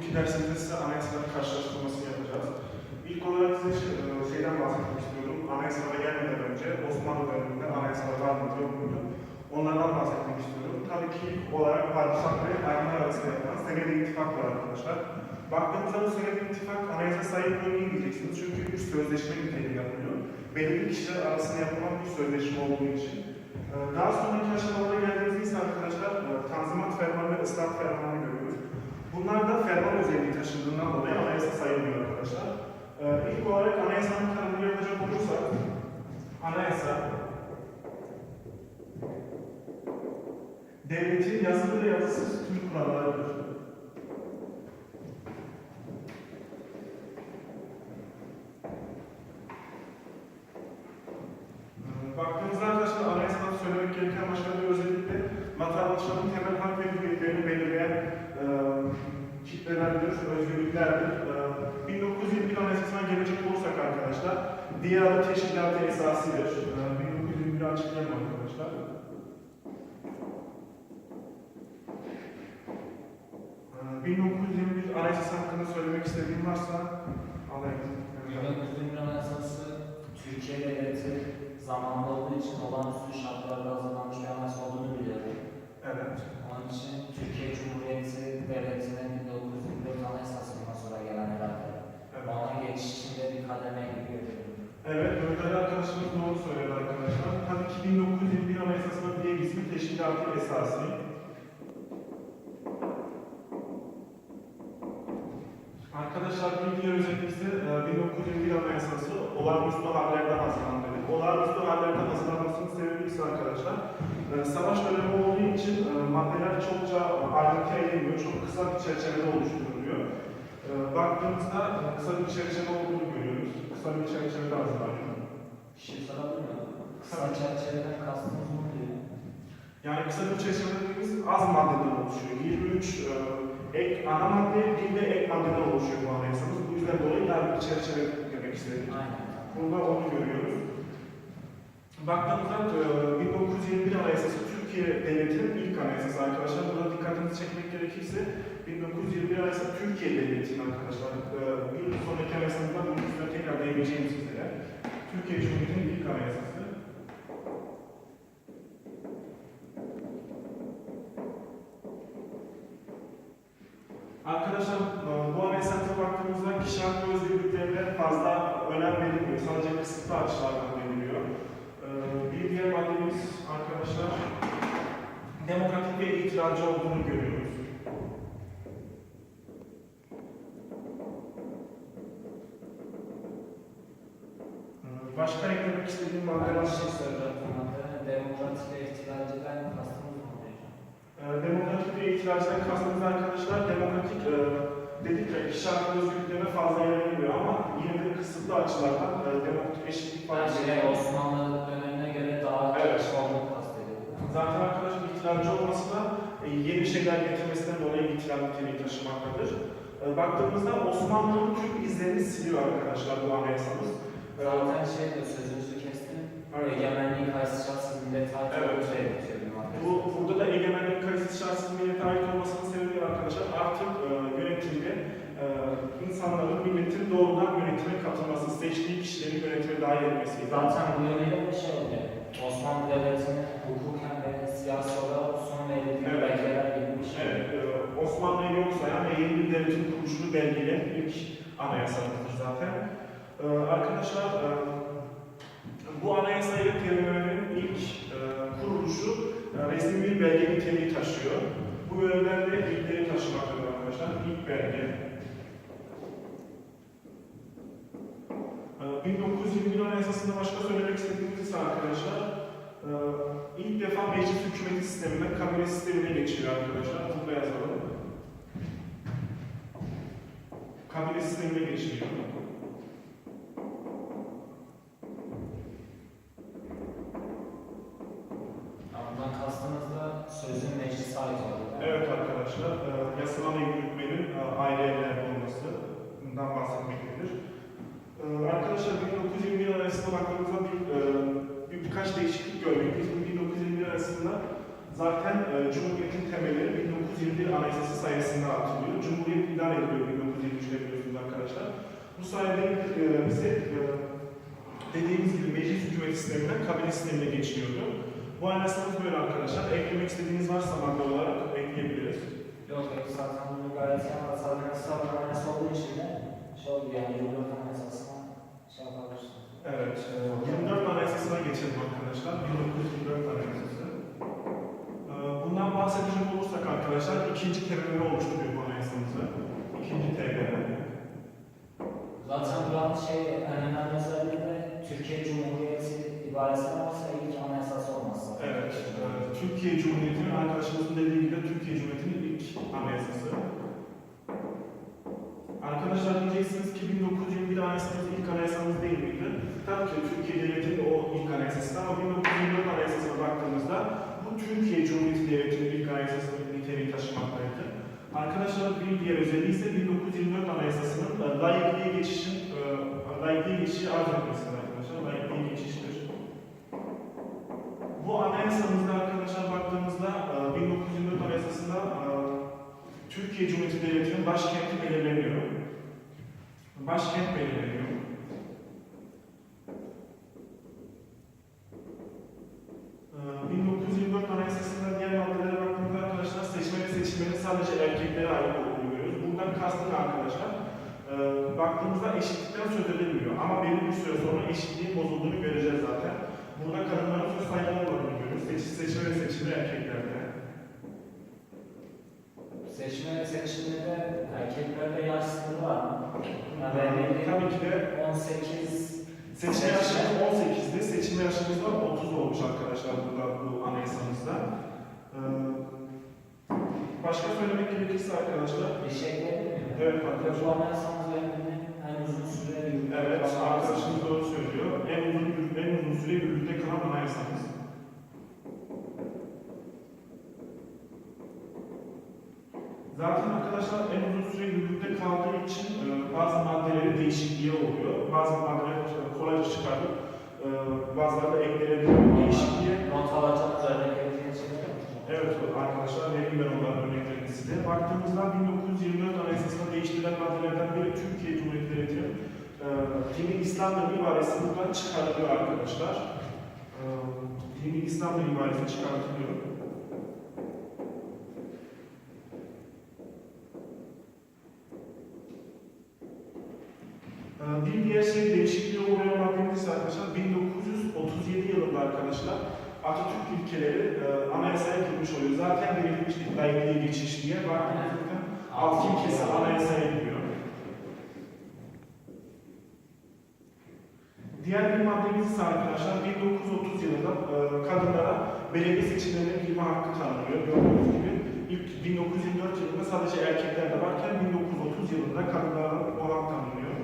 bugünkü dersimizde size anayasaların karşılaştırmasını yapacağız. İlk olarak size şey- e, şeyden bahsetmek istiyorum. Anayasalara gelmeden önce Osmanlı döneminde anayasalar var mıydı yok muydu? Onlardan bahsetmek istiyorum. Tabii ki olarak padişah ve ermeni arasında yapılan senedi ittifak var arkadaşlar. Baktığımızda bu senedi ittifak anayasa sahipliğini iyi diyeceksiniz. Çünkü bir sözleşme niteliği yapılıyor. Belirli kişiler arasında yapılan bir sözleşme olduğu için. Ee, Daha sonraki aşamalara geldiğimizde ise arkadaşlar e, Tanzimat Fermanı ve Islahat Fermanı. Bunlar da ferman özelliği taşındığından dolayı anayasa sayılmıyor arkadaşlar. Ee, İlk olarak anayasanın tanımını yapacak olursak, anayasa devletin yazılı ve yazısız tüm kurallarıdır. Ee, 1923 Anayasası hakkında söylemek istediğim varsa alayım. 1923 Anayasası Türkiye Devleti zamanlı olduğu için olağanüstü şartlarda hazırlanmış bir anayasa olduğunu biliyorum. Evet. Onun için Türkiye teşkilatı esası. Arkadaşlar bir diğer özellik ise e, 1921 Anayasası olağanüstü hallerden hazırlandı. Olağanüstü hallerden hazırlanmasının sebebi ise arkadaşlar, e, savaş dönemi olduğu için e, maddeler çokça ayrıntı edilmiyor, çok kısa bir çerçevede oluşturuluyor. Baktığımızda kısa bir çerçeve olduğunu görüyoruz. Kısa bir çerçevede hazırlanıyor. Bir şey sorabilir miyim? Kısa çerçeveden kastınız oluyor? Yani kısa bir dediğimiz az maddeden oluşuyor. 23 e, ek ana madde, bir de ek maddeden oluşuyor bu anayasamız. Bu yüzden dolayı dar bir çerçeve demek istedik. Aynen. Burada onu görüyoruz. Baktığımızda e, 1921 Anayasası Türkiye Devleti'nin ilk anayasası arkadaşlar. Burada dikkatinizi çekmek gerekirse 1921 Anayasası Türkiye Devleti'nin arkadaşlar. E, Bir sonraki anayasamızda bunun üstüne tekrar değineceğim sizlere. Türkiye Cumhuriyeti'nin ilk anayasası. Arkadaşlar e, bu anayasaya baktığımızda kişi hakkı özgürlüklerine fazla önem verilmiyor. Sadece kısıtlı açılardan veriliyor. E, Bir diğer maddemiz arkadaşlar demokratik ve itirazcı olduğunu görüyoruz. Kişi hakkı özgürlüklerine fazla yer verilmiyor ama yine de kısıtlı açılardan e, demokratik eşitlik Ben var. şey Osmanlı dönemine göre daha Evet. kastediyorum. Zaten arkadaşın itirazcı olması da e, yeni şeyler getirmesinden dolayı itiraz niteliği taşımaktadır. E, Baktığımızda Osmanlı'nın tüm izlerini siliyor arkadaşlar bu anayasamız. E, Zaten şey de sözünüzü kestim. Evet. Egemenliği kayıtsız şartsız millet ait Evet. şey madde. Bu, burada da egemenlik kayıtsız şartsız millete ait olmasının sebebi arkadaşlar artık e, yönetimde e, insanların milletin doğrudan yönetime katılması, seçtiği kişileri yönetime dahil etmesi. Zaten bu yönüyle de şey oluyor. Osmanlı Devleti'nin hukuken ve siyasi olarak son belirlediği Evet. belgeler gibi bir şey. Evet, e, Osmanlı'yı yok sayan ve yeni bir devletin kuruluşunu belgeleyen ilk anayasamızdır zaten. E, arkadaşlar, e, bu anayasayla terimlerin ilk e, kuruluşu e, resmi bir belge niteliği taşıyor. Bu görevler de ilkleri taşımaktadır arkadaşlar. İlk belge. E, 1921 Anayasası'nda başka söylemek istediğimiz ise arkadaşlar, e, ilk defa meclis hükümeti sisteminden kabine sistemine geçiyor arkadaşlar. Burada yazalım. Kabine sistemine geçiyor. Zaten e, Cumhuriyet'in temelleri 1921 Anayasası sayesinde atılıyor. Cumhuriyet idare veriliyor 1973'te biliyorsunuz arkadaşlar. Bu sayede e, bize e, dediğimiz gibi meclis hükümet sisteminden kabine sistemine geçiliyordu. Bu anayasamız böyle arkadaşlar. Eklemek istediğiniz varsa madde olarak ekleyebiliriz. Yok zaten bunu gayet zaten ısrar anayasa olduğu için de şey oldu yani 24 anayasasına şey yapabilirsin. Evet, e, 24 Anayasası'na geçelim arkadaşlar. 1924 Anayasası. E, Bundan bahsedecek olursak arkadaşlar ikinci terimleri oluşturuyor bu anayasamızı. İkinci TBMM. Zaten buranın şey en önemli özelliği Türkiye Cumhuriyeti ibaresinden olsa ilk anayasası olması. Evet, Türkiye Cumhuriyeti'nin arkadaşımızın dediği gibi Türkiye Cumhuriyeti'nin ilk anayasası. Arkadaşlar diyeceksiniz ki 1921 anayasamız ilk anayasamız değil miydi? Tabii ki Türkiye Devleti'nin o ilk anayasası ama 1924 anayasasına baktığımızda Türkiye Cumhuriyeti Devleti'nin ilk anayasası niteliği taşımaktaydı. Arkadaşlar bir diğer özelliği ise 1924 anayasasının e, layıklığa geçişin, e, layıklığa geçişi arz etmesidir arkadaşlar. Layıklığa geçiştir. Bu anayasamızda arkadaşlar baktığımızda e, 1924 anayasasında e, Türkiye Cumhuriyeti Devleti'nin başkenti belirleniyor. Başkent belirleniyor. E, 1924 Anayasası'nda diğer maddelere baktığımızda arkadaşlar seçme ve seçilmenin sadece erkeklere ait olduğunu görüyoruz. Buradan kastım ne arkadaşlar? E, baktığımızda eşitlikten söz edilmiyor ama belli bir süre sonra eşitliğin bozulduğunu göreceğiz zaten. Burada kadınların söz sahibi olmadığını görüyoruz. Seç, seçme ve seçilme erkeklerde. Seçme ve seçimde erkeklerde yaş sınırı var mı? Yani bildiğim Tabii ki de 18 seçme yaşımız 18'di, seçilme yaşımız da 30 olmuş arkadaşlar burada bu anayasamızda. Ee, başka söylemek gerekirse arkadaşlar, bir şey ekleyebilir miyim? evet Bu arkadaşlar, anayasamız benim bildiğim en uzun süre evet anayasa. arkadaşımız doğru söylüyor. En uzun, süre yürürlükte kalan anayasamız. Zaten arkadaşlar en uzun süre yürürlükte kaldığı için e, bazı maddeleri değişikliği oluyor. Bazı maddeleri e, kolayca çıkartıp e, bazıları da eklenebiliyor. Değişikliğe Not örnekleri geçebilir Evet arkadaşlar vereyim ben onların örneklerini size. Baktığımızda 1924 Anayasası'nda değiştirilen maddelerden biri Türkiye Cumhuriyeti Devleti'nin e, dini İslam'dır ibaresi buradan çıkarılıyor arkadaşlar. E, dini İslam'dır ibaresi çıkartılıyor. E, bir diğer şey değişikliğe uğrayan maddemiz arkadaşlar 1937 yılında arkadaşlar Atatürk ilkeleri e, anayasaya girmiş oluyor. Zaten belirtilmiştik layıklığa geçiş diye. Baktığımızda alt ilkesi anayasaya Diğer bir maddemiz ise arkadaşlar 1930 yılında e, kadınlara belediye seçimlerine girme hakkı tanınıyor. Gördüğünüz gibi ilk 1924 yılında sadece erkeklerde varken 1930 yılında kadınlara hak tanınıyor.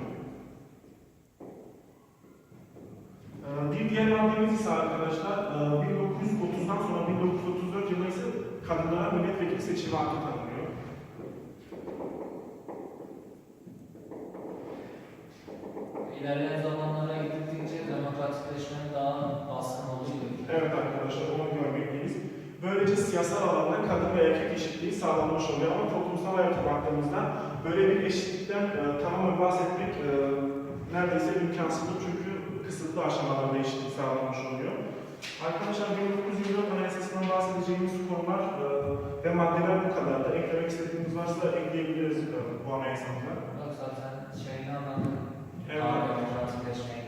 E, Bir diğer maddemiz ise arkadaşlar e, 1930'dan sonra 1934 yılında ise kadınlara milletvekili seçimi hakkı tanınıyor. İlerleyen zamanlara gittikçe demokratikleşmenin daha baskın olduğu gibi. Evet arkadaşlar onu görmekteyiz. Böylece siyasal alanda kadın ve erkek eşitliği sağlanmış oluyor ama toplumsal hayata baktığımızda böyle bir eşitlikten e, tamamen bahsetmek e, neredeyse imkansızdır çünkü kısıtlı aşamalarda eşitlik sağlanmış oluyor. Arkadaşlar 1924 Anayasası'ndan bahsedeceğimiz konular e, ve maddeler bu kadar da eklemek istediğiniz varsa ekleyebiliriz e, bu anayasamıza. Yok zaten şeyini anladım. Evet. İçin.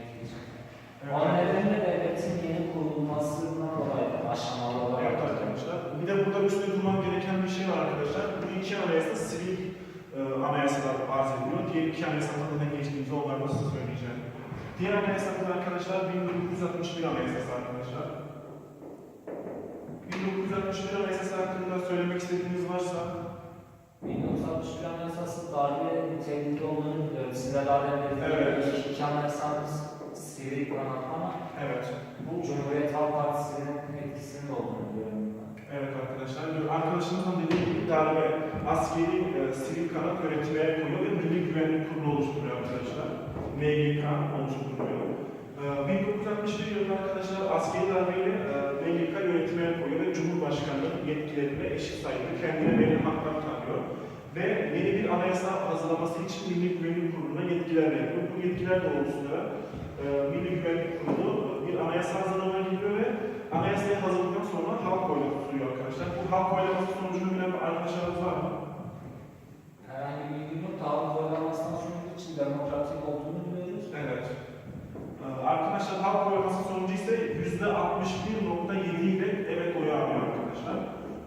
Evet. Onun nedeni de devletin yeni kurulmasından dolayı aşamalı olarak. Evet arkadaşlar. Bir de burada üstüne durmam gereken bir şey var arkadaşlar. Bu iki anayasa sivil e, anayasalar arz ediyor. Diğer iki anayasadan da geçtiğimizi onları size söyleyeceğim. Diğer anayasamız arkadaşlar 1961 anayasası arkadaşlar. 1961 anayasası hakkında söylemek istediğiniz varsa 1961 Anayasası darbe nitelikli olduğunu biliyorum. Size daha demin Evet. ilk iki anayasamız sivil kanat ama evet. bu Cumhuriyet Halk Partisi'nin etkisinde olduğunu ben. Evet arkadaşlar. Arkadaşımızın dediği gibi darbe askeri e, sivil kanat yönetmeye koyuyor ve Milli Güvenlik Kurulu oluşturuyor arkadaşlar. MGK oluşturuyor. E, 1961 yılında arkadaşlar askeri darbeyle e, MGK yönetmeye koyuyor ve Cumhurbaşkanı'nın yetkilerine eşit sayıda kendine verilen haklar tanıyor. Ve yeni bir anayasa hazırlaması için Milli Güvenlik Kurulu'na yetkiler veriyor. Bu yetkiler doğrultusunda e, Milli Güvenlik Kurulu bir anayasa hazırlamaya gidiyor ve anayasayı hazırladıktan sonra halk oylaması tutuluyor arkadaşlar. Bu halk oylaması sonucunu bilen arkadaşlarımız var mı? Herhangi bir bilgim yok. Halk oylamasından sonucu için demokratik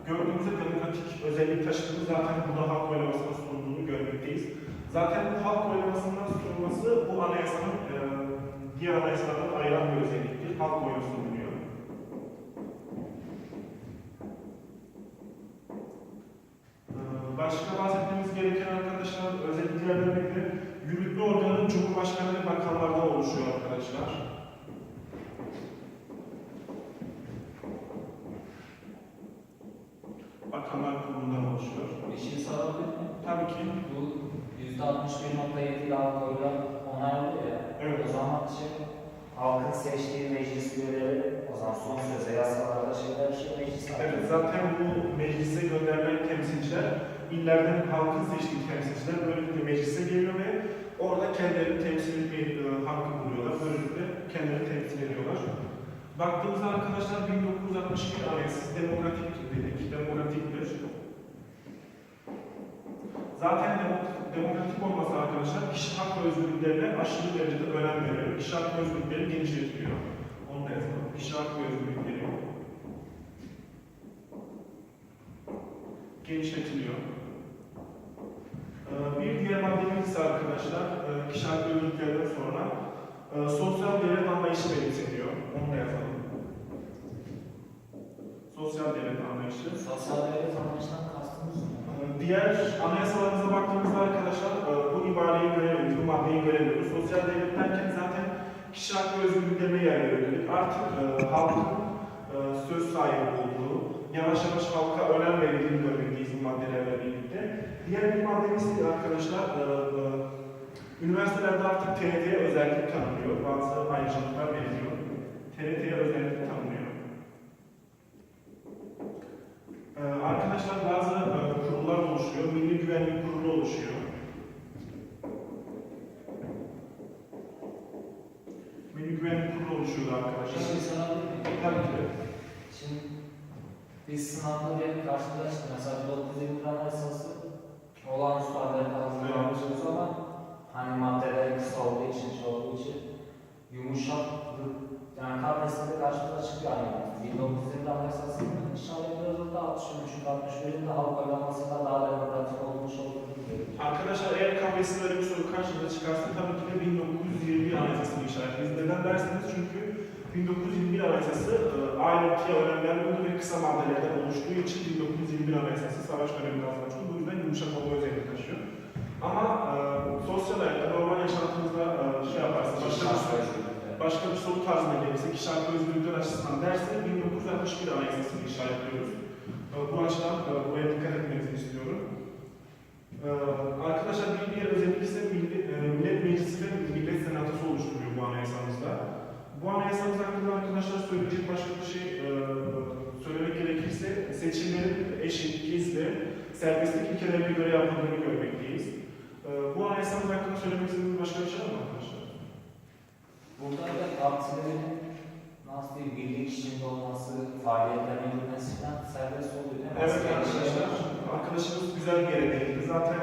Gördüğümüzde demokratik özellik taşıdığını zaten burada halk oylamasının sunulduğunu görmekteyiz. Zaten bu halk oylamasından sunulması bu anayasanın e, diğer anayasalardan ayıran bir özelliktir. Halk oylaması sunuluyor. Ee, Başka bahsetmemiz gereken arkadaşlar özelliklerden biri yürütme organı Cumhurbaşkanı ve bakanlardan oluşuyor arkadaşlar. Bakanlar kurulundan oluşuyor. Şey sorabilir miyim? Tabii ki. Bu %61.7 ile halk oyla onaylı ya. Evet. O zaman şey, halkın seçtiği meclis üyeleri o zaman son söze yasalarda şeyler şey meclis Evet, zaten bu meclise gönderilen temsilciler illerden halkın seçtiği temsilciler böylelikle meclise geliyor ve orada kendilerini temsil etmeyi e, hakkı buluyorlar. Böylelikle kendilerini temsil ediyorlar. Baktığımızda arkadaşlar 1961 anayasası demokratik dedik, demokratiktir. Zaten demo- demokratik olması arkadaşlar kişi hak ve özgürlüklerine aşırı derecede önem veriyor. Kişi hak ve özgürlükleri genişletiyor. Onu da yazalım. Kişi hak ve özgürlükleri genişletiliyor. Ee, Bir diğer maddemiz ise arkadaşlar, e, kişi hak ve özgürlüklerden sonra e, sosyal devlet anlayışı benimseniyor. Onu da yazalım. Sosyal devlet anlayışı. Sosyal devlet anlayışından kastımız ne? Ee, Diğer anayasalarımıza baktığımızda arkadaşlar e, bu ibareyi göremiyoruz, bu maddeyi göremiyoruz. Sosyal devlet derken zaten kişi hak ve özgürlüklerine yer veriyor. Artık e, halkın e, söz sahibi olduğu, yavaş yavaş halka önem verildiğini görmekteyiz bu maddelerle birlikte. Diğer bir maddemiz arkadaşlar, e, e, üniversitelerde artık TRT'ye özellik tanınıyor. Bazı ayrıcalıklar veriliyor. TRT'ye özellik tanınıyor. Ee, arkadaşlar bazı e, kurullar oluşuyor. Milli Güvenlik Kurulu oluşuyor. Milli Güvenlik Kurulu oluşuyor Bir arkadaşlar. şey sorabilir miyim? Tabii ki. Şimdi biz sınavda bir karşılaştık. Mesela 1920 Anayasası olağanüstü haber hazırlıyoruz ama hani maddeler kısa olduğu için, şey olduğu için yumuşak yani karnesinde karşımıza çıkıyor hani 1920 Anayasası'nın inşallah biraz da 63. 61'in de halk oylamasıyla daha demokratik olmuş olduğunu biliyoruz. Arkadaşlar eğer KPSS'de böyle bir soru karşınıza çıkarsa tabii ki de 1921 İşaretleyiz. Neden derseniz çünkü 1921 Anayasası e, ayrıntıya önem vermiyordu ve kısa maddelerden oluştuğu için 1921 Anayasası savaş döneminde hazırlanmıştı. Bu yüzden yumuşak olma özelliği taşıyor. Ama e, sosyal hayatta, normal yaşantımızda e, şey yaparsa, başka bir soru, başka bir soru tarzına gelirse, kişi hakkı özgürlükler açısından derse 1961 Anayasası'nı işaretliyoruz. E, bu açıdan e, buraya dikkat etmenizi istiyorum. Ee, arkadaşlar bir diğer özellik ise Milli- e, Millet Meclisi ve Millet Senatosu oluşturuyor bu anayasamızda. Bu anayasamız hakkında arkadaşlar söyleyecek başka bir şey e, söylemek gerekirse seçimlerin eşit, gizli, serbestlik ilkelerine göre yapıldığını görmekteyiz. E, bu anayasamız hakkında söylemek istediğiniz başka bir şey var mı arkadaşlar? Burada da partilerin nasıl diyeyim, birlik içinde olması, faaliyetlerin yürümesi falan serbest oluyor değil mi? Evet arkadaşlar, arkadaşımız güzel bir yere değindi. Zaten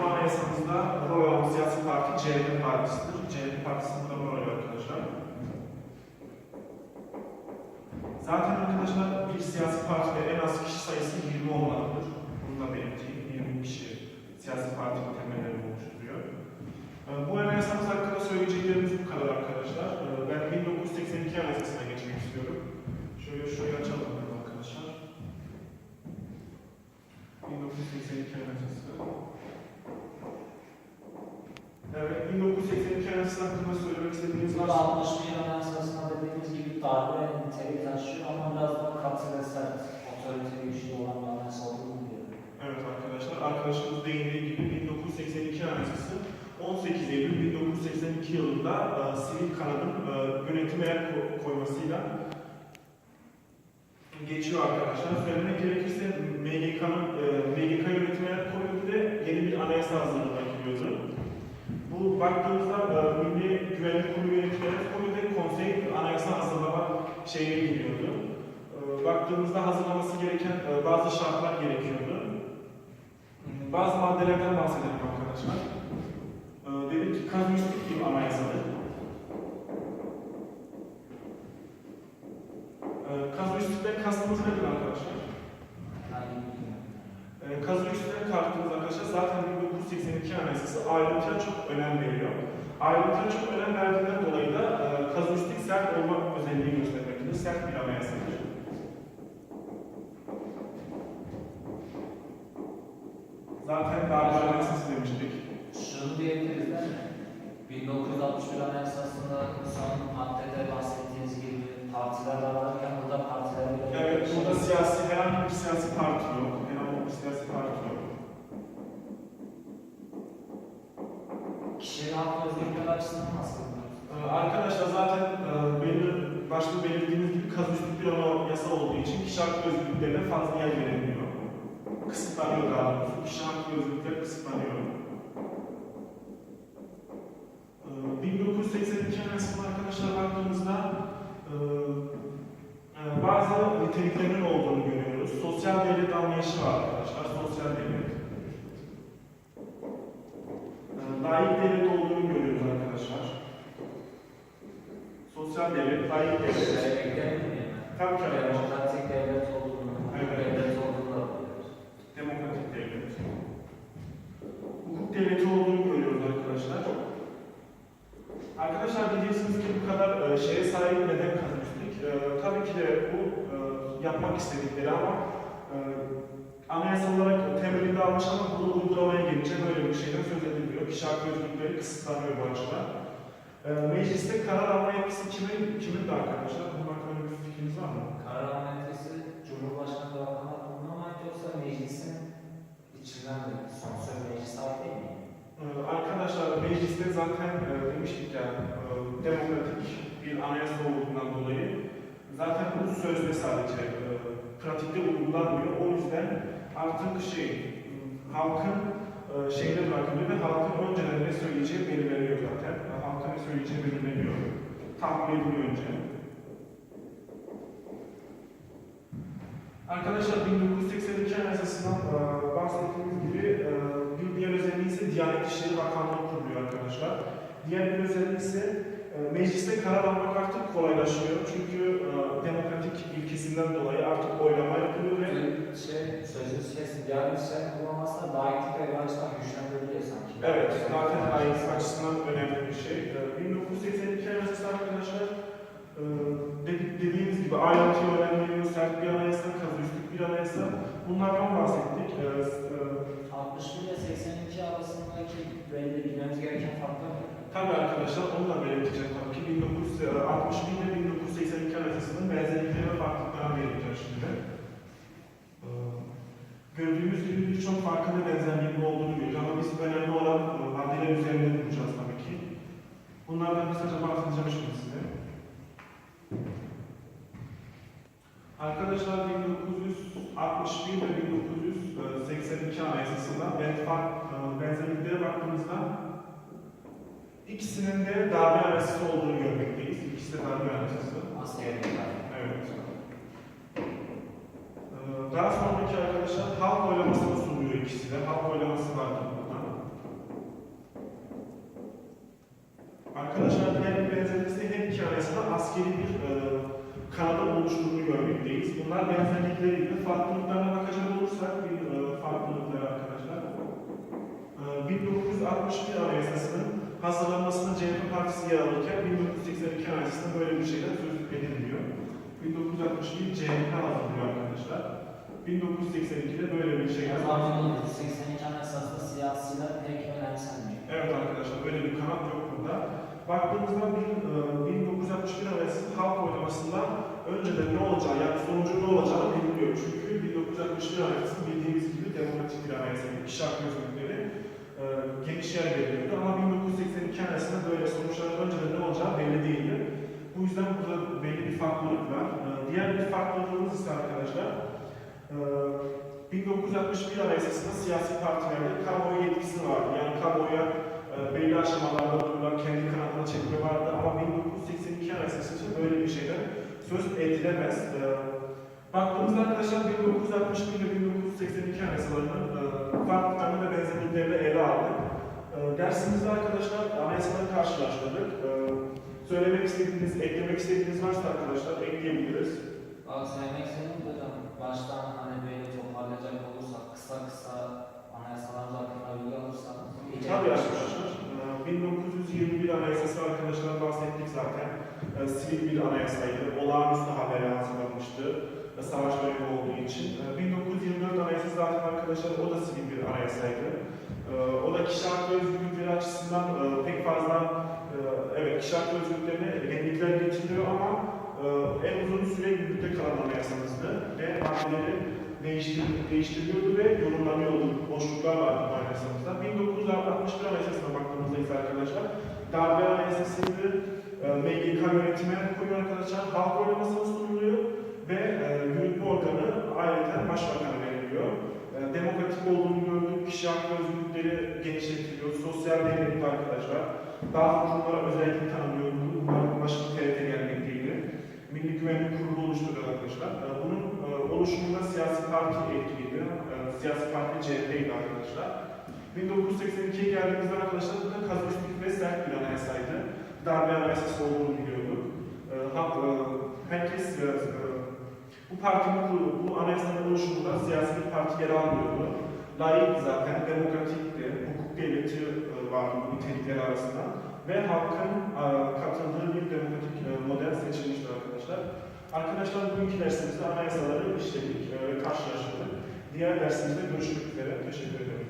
bu anayasamızda rol alan siyasi parti CHP partisidir. CHP partisi burada alıyor arkadaşlar. Zaten arkadaşlar bir siyasi partide en az kişi sayısı 20 olmalıdır. Bunu da belirteyim. 20 kişi siyasi partinin temellerini oluşturuyor. E, Bu anayasamız hakkında söyleyeceklerimiz bu kadar arkadaşlar. E, Ben 1982 anayasasına geçmek istiyorum. Şöyle şurayı açalım arkadaşlar. 1982 Anayasası. Evet, 1982 Anayasası hakkında söylemek istediğiniz Bunlar var. 61 Anayasası'na dediğimiz gibi darbe niteliği taşıyor ama katı ve sert, otorite güçlü olan bir anayasa olduğunu biliyorum. Evet arkadaşlar, arkadaşımız değindiği gibi 1982 Anayasası 18 Eylül 1982 yılında e, sivil kanadın e, yönetime el ko- koymasıyla geçiyor arkadaşlar. Söylemek gerekirse MGK'nın e, MGK yönetime el bir de yeni bir anayasa hazırlığına giriyordu. Bu baktığımızda e, Milli Güvenlik Kurulu yöneticileri kurulu ve konsey anayasa hazırlama şeyine giriyordu. E, baktığımızda hazırlaması gereken e, bazı şartlar gerekiyordu. Hmm, Bazı maddelerden bahsedelim arkadaşlar. E, dedik ki kazüistik bir anayasadır. E, kazüistikten kastımız nedir arkadaşlar? Yani kazüistikten kastımız arkadaşlar zaten 1982 anayasası ayrıntıya çok önem veriyor. Ayrıntıya çok önem verdiğinden dolayı da e, kazüistik sert olma özelliği göstermektedir. Sert bir anayasadır. Zaten darbe anayasası demiştik. şunu diyebiliriz değil mi? 1961 Anayasası'nda son maddede bahsettiğiniz gibi partiler varken burada partiler Evet, burada siyasi, herhangi bir siyasi parti yok. Herhangi bir siyasi parti yok. kişinin hak özgürlükleri açısından nasıl? Ee, Arkadaşlar zaten e, belir, başta belirttiğimiz gibi kazüistik bir yasa olduğu için kişi hak özgürlüklerine fazla yer verilmiyor. Kısıtlanıyor daha doğrusu. Kişi hak ve özgürlükleri kısıtlanıyor. Ee, 1982 Anayasası'na arkadaşlar baktığımızda e, e, bazı niteliklerin olduğunu görüyoruz. Sosyal devlet anlayışı var arkadaşlar. Sosyal devlet. Ee, Layık devlet olduğunu görüyoruz arkadaşlar. Sosyal devlet, layık devlet. Tabii ki arkadaşlar. Demokratik devlet olduğunu, Evet. devlet olduğunu da biliyoruz. Demokratik devlet. Hukuk devleti olduğunu görüyoruz arkadaşlar. Arkadaşlar diyeceksiniz ki bu kadar e, şeye sahip neden kazanmıştık? E, tabii ki de bu e, yapmak istedikleri ama e, anayasal olarak temelinde almış ama bunu uygulamaya gelince böyle bir şeyden söz edilmiyor. Kişi hakkı özgürlükleri kısıtlanıyor bu açıdan. E, mecliste karar alma yetkisi kimin, kimin de arkadaşlar? Bunun hakkında bir fikriniz var mı? Karar alma yetkisi Cumhurbaşkanı Bakanlar Kurulu'na mı yoksa meclisin içinden mi? Son söz meclise ait değil mi? Ee, Arkadaşlar mecliste zaten e, demiştik ya e, demokratik bir anayasa olduğundan dolayı zaten bu sözde sadece e, pratikte uygulanmıyor. O yüzden artık şey halkın e, şeyine bırakılıyor ve halkın önceden ne söyleyeceği belirleniyor zaten. E, Halkın ne söyleyeceği belirleniyor. Tahmin ediliyor önce. Arkadaşlar 1982 Anayasası'ndan e, bahsettiğimiz gibi e, bir diğer özelliği ise Diyanet İşleri Bakanlığı kuruluyor arkadaşlar. Diğer bir özelliği ise e, mecliste karar almak artık kolaylaşıyor. Çünkü e, demokratik ilkesinden dolayı artık oylama yapılıyor ve Şey, bir şey kullanmazsa layıklık ve açıdan güçlendirebiliyor sanki. evet zaten layıklık açısından önemli bir şey. E, 1982 Anayasası arkadaşlar e, dedi- dediğimiz gibi ayrıntıya önem veriyor, sert bir anayasa, kazüistik bir anayasa. Bunlardan bahsettik. E, e, 61 ile 82 arasındaki belli bilmemiz gereken farklar var. Tabii arkadaşlar onu da belirteceğim tabii ki 1961 ile 1982 arasının benzerlikleri ve farklılıklarını belirteceğim şimdi. Ee, Gördüğümüz gibi birçok farklı ve benzerliğinin olduğunu görüyoruz ama biz önemli olan e, maddeler üzerinde duracağız tabii ki. Bunlardan kısaca bahsedeceğim şimdi size. Arkadaşlar 1961 ve 1982 anayasasında e, benzerliklere baktığımızda İkisinin de darbe anayasası olduğunu görmekteyiz. İkisi de darbe anayasası. Askerlik var. Evet. Ee, Daha arkadaşlar halk oylamasını sunuyor ikisi de. Halk oylaması vardır burada. Arkadaşlar diğer ise her iki arasında askeri bir e, kanadın oluşturduğunu görmekteyiz. Bunlar benzerlikleriyle farklılıklarına bakacak olursak bir e, farklılıkları arkadaşlar. E, 1961 Anayasası'nın hazırlanmasında CHP Partisi yer alırken 1982 Anayasası'nda böyle bir şeyden söz edilmiyor. 1961 CHP hazırlıyor arkadaşlar. 1982'de böyle bir şey zaman 1982 Anayasası'nda siyasiler pek önemsenmiyor. Evet arkadaşlar böyle bir kanat yok burada. Baktığımızda bir, e, 1961 Anayasası halk oylamasında önceden ne olacağı yani sonucu ne olacağı biliniyor. Çünkü 1961 Anayasası bildiğimiz gibi demokratik bir anayasa, kişi hakkı özgürlükleri e, geniş yer veriyordu. Ama 1982 Anayasasında böyle sonuçların önceden ne olacağı belli değildi. Bu yüzden burada belli bir farklılık var. E, diğer bir farklılığımız ise arkadaşlar, 1961 Anayasası'nda siyasi partilerde kamuoyu yetkisi vardı. Yani kamuoya e, belli aşamalarda dururlar, kendi kanadına çekme vardı ama 1982 Anayasası böyle bir şeyden söz edilemez. E, baktığımızda arkadaşlar 1961 ile 1982 Anayasalarının e, farklılıklarını ve benzerliklerini ele aldık. E, dersimizde arkadaşlar anayasaları karşılaştırdık. E, söylemek istediğiniz, eklemek istediğiniz varsa arkadaşlar ekleyebiliriz. Valla söylemek istedim hocam baştan hani böyle toparlayacak olursak kısa kısa anayasalarımız hakkında bilgi alırsak. Tabii arkadaşlar. e, 1921 Anayasası arkadaşlar bahsettik zaten. E, Sivil bir anayasaydı. Olağanüstü habere hazırlanmıştı. e, Savaş dönemi olduğu için. E, 1924 Anayasası zaten arkadaşlar o da sivil bir anayasaydı. O da kişi hakları özgürlükleri açısından e, pek fazla e, evet kişi hakları özgürlüklerine yenilikler getiriyor ama en uzun süre yürürlükte kalan anayasamızdı ve maddeleri değiştir, değiştiriliyordu ve yorumlanıyordu. Boşluklar vardı bu anayasamızda. 1961 Anayasası'na baktığımızda arkadaşlar, darbe anayasasıydı, e, MGK yönetime koyuyor arkadaşlar, halk oylamasına sunuluyor ve e, yürütme organı ayrıca başbakana veriliyor. E, demokratik olduğunu gördük, kişi hakkı ve özgürlükleri genişletiliyor, sosyal devletli arkadaşlar. Daha kurumlara özellik tanınıyor, bunların başına TRT gelmekteydi. Milli Güvenlik Kurulu oluşturuyor arkadaşlar. E, Bunun e, oluşumunda siyasi parti etkiliydi. E, Siyasi parti CHP'ydi arkadaşlar. 1982'ye geldiğimizde arkadaşlar bu da kazmışlık ve sert bir anayasaydı. Darbe anayasası olduğunu biliyorduk. E, hak, e, herkes e, bu partinin kurulu, bu anayasanın oluşumunda siyasi bir parti yer almıyordu. Layık zaten, demokratikti, hukuk devleti e, vardı bu nitelikleri arasında ve halkın e, katıldığı bir demokratik e, model seçilmiştir arkadaşlar. Arkadaşlar bugünkü dersimizde anayasaları işledik e, karşılaştırdık. Diğer dersimizde görüşmek üzere. Teşekkür ederim.